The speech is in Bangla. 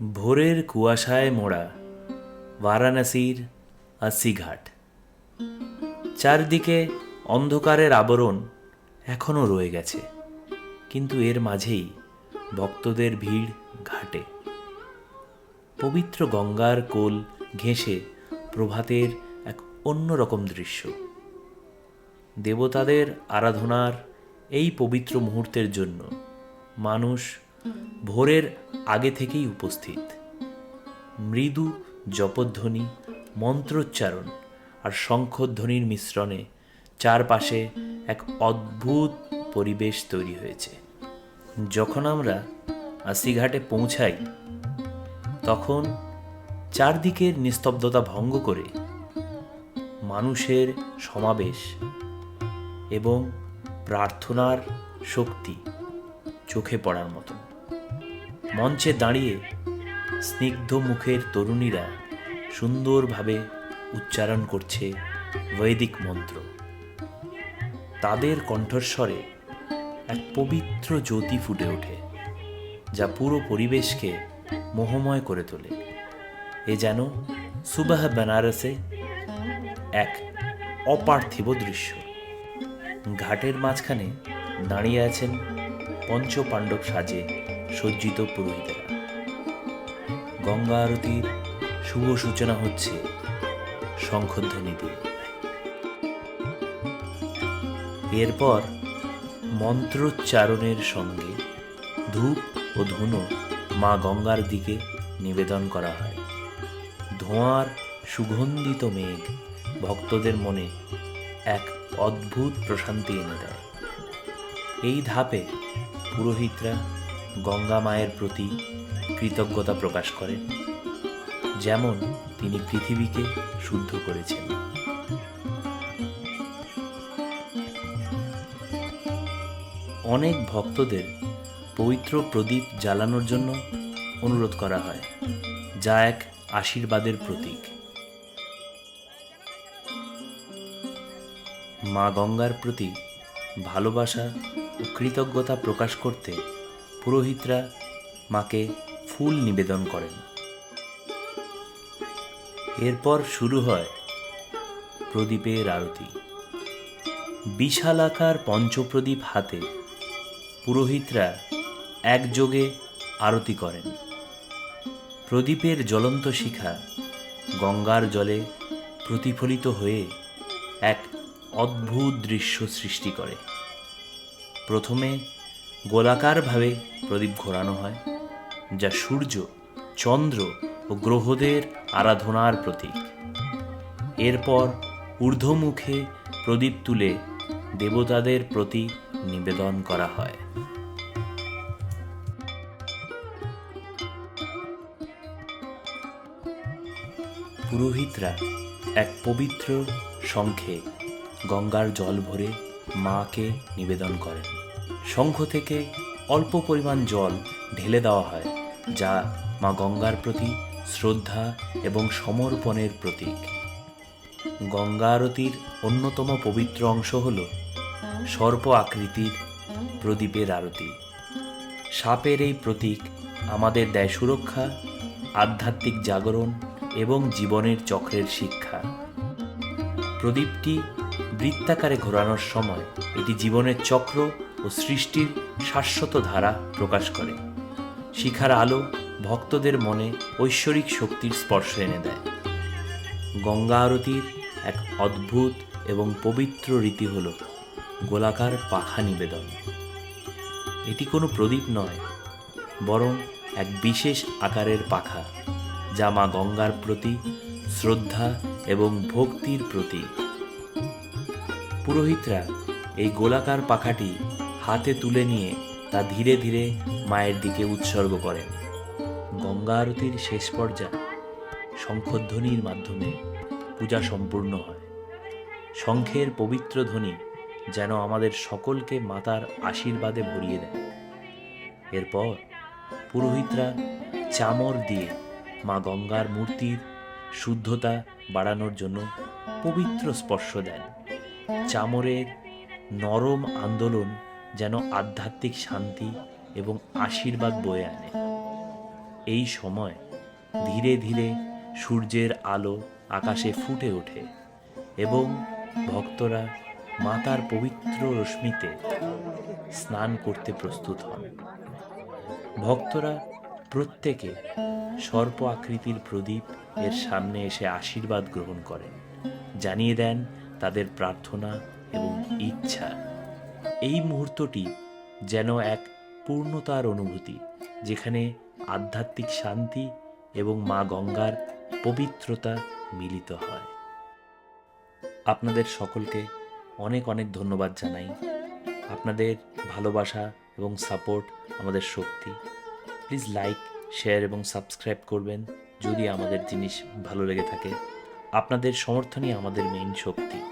ভোরের কুয়াশায় মোড়া বারাণসীর আশিঘাট। চারদিকে অন্ধকারের আবরণ এখনও রয়ে গেছে, কিন্তু এর মাঝেই ভক্তদের ভিড় ঘাটে। পবিত্র গঙ্গার কোল ঘেঁষে প্রভাতের এক অন্যরকম দৃশ্য। দেবতাদের আরাধনার এই পবিত্র মুহূর্তের জন্য মানুষ ভোরের আগে থেকেই উপস্থিত। মৃদু জপধ্বনি, মন্ত্রোচ্চারণ আর শঙ্খধ্বনির মিশ্রণে চারপাশে এক অদ্ভুত পরিবেশ তৈরি হয়েছে। যখন আমরা আশিঘাটে পৌঁছাই, তখন চারদিকের নিস্তব্ধতা ভঙ্গ করে মানুষের সমাবেশ এবং প্রার্থনার শক্তি চোখে পড়ার মতো। মঞ্চে দাঁড়িয়ে স্নিগ্ধ মুখের তরুণীরা সুন্দরভাবে উচ্চারণ করছে বৈদিক মন্ত্র। তাদের কণ্ঠস্বরে এক পবিত্র জ্যোতি ফুটে ওঠে, যা পুরো পরিবেশকে মোহময় করে তোলে। এ যেন সুবাহ বেনারসে এক অপার্থিব দৃশ্য। ঘাটের মাঝখানে দাঁড়িয়ে আছেন পঞ্চ পাণ্ডব সাজে সজ্জিত পুরোহিতেরা। গঙ্গা আরতির শুভ সূচনা হচ্ছে শঙ্খধ্বনি দিয়ে এরপর মন্ত্রোচ্চারণের সঙ্গে ধূপ ও ধুনো মা গঙ্গার দিকে নিবেদন করা হয়। ধোঁয়ার সুগন্ধিত মেঘ ভক্তদের মনে এক অদ্ভুত প্রশান্তি এনে দেয়। এই ধাপে পুরোহিতরা গঙ্গা মায়ের প্রতি কৃতজ্ঞতা প্রকাশ করেন, যেমন তিনি পৃথিবীকে শুদ্ধ করেছেন। অনেক ভক্তদের পবিত্র প্রদীপ জ্বালানোর জন্য অনুরোধ করা হয়, যা এক আশীর্বাদের প্রতীক। মা গঙ্গার প্রতি ভালোবাসা ও কৃতজ্ঞতা প্রকাশ করতে পুরোহিতরা মাকে ফুল নিবেদন করেন। এরপর শুরু হয় প্রদীপের আরতি। বিশালাকার পঞ্চপ্রদীপ হাতে পুরোহিতরা একযোগে আরতি করেন। প্রদীপের জ্বলন্ত শিখা গঙ্গার জলে প্রতিফলিত হয়ে এক অদ্ভুত দৃশ্য সৃষ্টি করে। প্রথমে গোলাকারভাবে প্রদীপ ঘোরানো হয়, যা সূর্য, চন্দ্র ও গ্রহদের আরাধনার প্রতীক। এরপর ঊর্ধ্বমুখে প্রদীপ তুলে দেবতাদের প্রতি নিবেদন করা হয়। পুরোহিতরা এক পবিত্র শঙ্খে গঙ্গার জল ভরে মাকে নিবেদন করেন। শঙ্খ থেকে অল্প পরিমাণ জল ঢেলে দেওয়া হয়, যা মা গঙ্গার প্রতি শ্রদ্ধা এবং সমর্পণের প্রতীক। গঙ্গা আরতির অন্যতম পবিত্র অংশ হল সর্প আকৃতির প্রদীপের আরতি। সাপের এই প্রতীক আমাদের দেয় সুরক্ষা, আধ্যাত্মিক জাগরণ এবং জীবনের চক্রের শিক্ষা। প্রদীপটি বৃত্তাকারে ঘোরানোর সময় এটি জীবনের চক্র ও সৃষ্টির শাশ্বত ধারা প্রকাশ করে। শিখার আলো ভক্তদের মনে ঐশ্বরিক শক্তির স্পর্শ এনে দেয়। গঙ্গা আরতির এক অদ্ভুত এবং পবিত্র রীতি হল গোলাকার পাখা নিবেদন। এটি কোনো প্রদীপ নয়, বরং এক বিশেষ আকারের পাখা, যা মা গঙ্গার প্রতি শ্রদ্ধা এবং ভক্তির প্রতীক। পুরোহিতরা এই গোলাকার পাখাটি হাতে তুলে নিয়ে তা ধীরে ধীরে মায়ের দিকে উৎসর্গ করেন। গঙ্গা আরতির শেষ পর্যায়ে শঙ্খধ্বনির মাধ্যমে পূজা সম্পূর্ণ হয়। শঙ্খের পবিত্র ধ্বনি যেন আমাদের সকলকে মাতার আশীর্বাদে ভরিয়ে দেয়। এরপর পুরোহিতরা চামর দিয়ে মা গঙ্গার মূর্তির শুদ্ধতা বাড়ানোর জন্য পবিত্র স্পর্শ দেন। চামরের নরম আন্দোলন যেন আধ্যাত্মিক শান্তি এবং আশীর্বাদ বয়ে আনে। এই সময় ধীরে ধীরে সূর্যের আলো আকাশে ফুটে ওঠে এবং ভক্তরা মাতার পবিত্র রশ্মিতে স্নান করতে প্রস্তুত হন। ভক্তরা প্রত্যেকে সর্প আকৃতির প্রদীপ এর সামনে এসে আশীর্বাদ গ্রহণ করেন, জানিয়ে দেন তাদের প্রার্থনা এবং ইচ্ছা। এই মুহূর্তটি যেন এক পূর্ণতার অনুভূতি, যেখানে আধ্যাত্মিক শান্তি এবং মা গঙ্গার পবিত্রতা মিলিত হয়। আপনাদের সকলকে অনেক অনেক ধন্যবাদ জানাই। আপনাদের ভালোবাসা এবং সাপোর্ট আমাদের শক্তি। প্লিজ লাইক, শেয়ার এবং সাবস্ক্রাইব করবেন যদি আমাদের জিনিস ভালো লেগে থাকে। আপনাদের সমর্থনই আমাদের মেইন শক্তি।